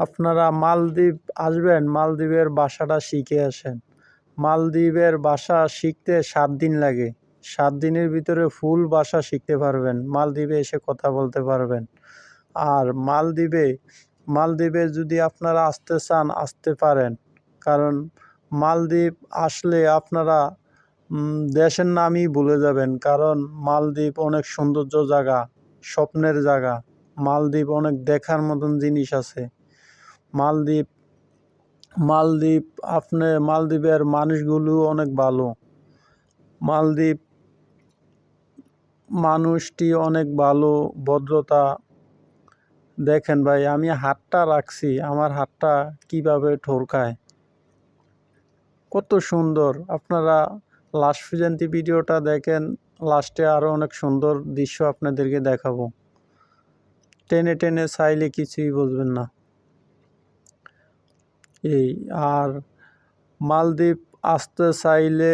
আপনারা মালদ্বীপ আসবেন, মালদ্বীপের ভাষাটা শিখে আসেন। মালদ্বীপের ভাষা শিখতে সাত দিন লাগে। সাত দিনের ভিতরে ফুল ভাষা শিখতে পারবেন, মালদ্বীপে এসে কথা বলতে পারবেন। আর মালদ্বীপে মালদ্বীপে যদি আপনারা আসতে চান, আসতে পারেন। কারণ মালদ্বীপ আসলে আপনারা দেশের নামই ভুলে যাবেন। কারণ মালদ্বীপ অনেক সৌন্দর্য জায়গা, স্বপ্নের জায়গা। মালদ্বীপ অনেক দেখার মতন জিনিস আছে। মালদ্বীপ। মালদ্বীপ আপনি, মালদ্বীপের মানুষগুলো অনেক ভালো। মালদ্বীপ মানুষটি অনেক ভালো, ভদ্রতা। দেখেন ভাই, আমি হাতটা রাখছি, আমার হাতটা কীভাবে ঠোরকায়। কত সুন্দর। আপনারা লাস্ট পর্যন্ত ভিডিওটা দেখেন, লাস্টে আরও অনেক সুন্দর দৃশ্য আপনাদেরকে দেখাবো। টেনে টেনে চাইলে কিছুই বুঝবেন না। এই, আর মালদ্বীপ আসতে চাইলে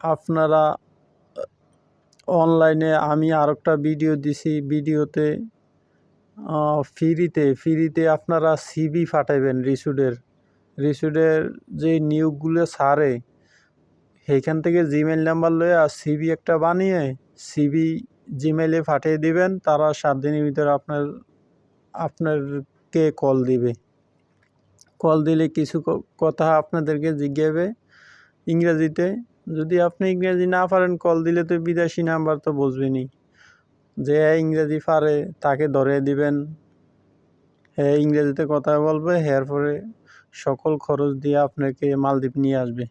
আপনারা অনলাইনে আমি আরেকটা ভিডিও দিছি ভিডিওতে ফ্রিতে ফ্রিতে আপনারা সিবি পাঠাইবেন রিসুডের। রিসুডের যে নিয়োগগুলো ছাড়ে সেইখান থেকে জিমেল নাম্বার লয়ে আর সিবি একটা বানিয়ে সিবি জিমেলে পাঠিয়ে দিবেন, তারা সাত দিনের ভিতরে আপনার, আপনারকে কল দিবে। কল দিলে কিছু কথা আপনাদেরকে জিজ্ঞাবে ইংরেজিতে। যদি আপনি ইংরেজি না পারেন, কল দিলে তো বিদেশি নাম্বার তো বুঝবেনি যে ইংরেজি পারে, তাকে ধরে দিবেন। হ্যাঁ ইংরেজিতে কথা বলবে এরপরে সকল খরচ দিয়ে আপনাকে মালদ্বীপ নিয়ে আসবে।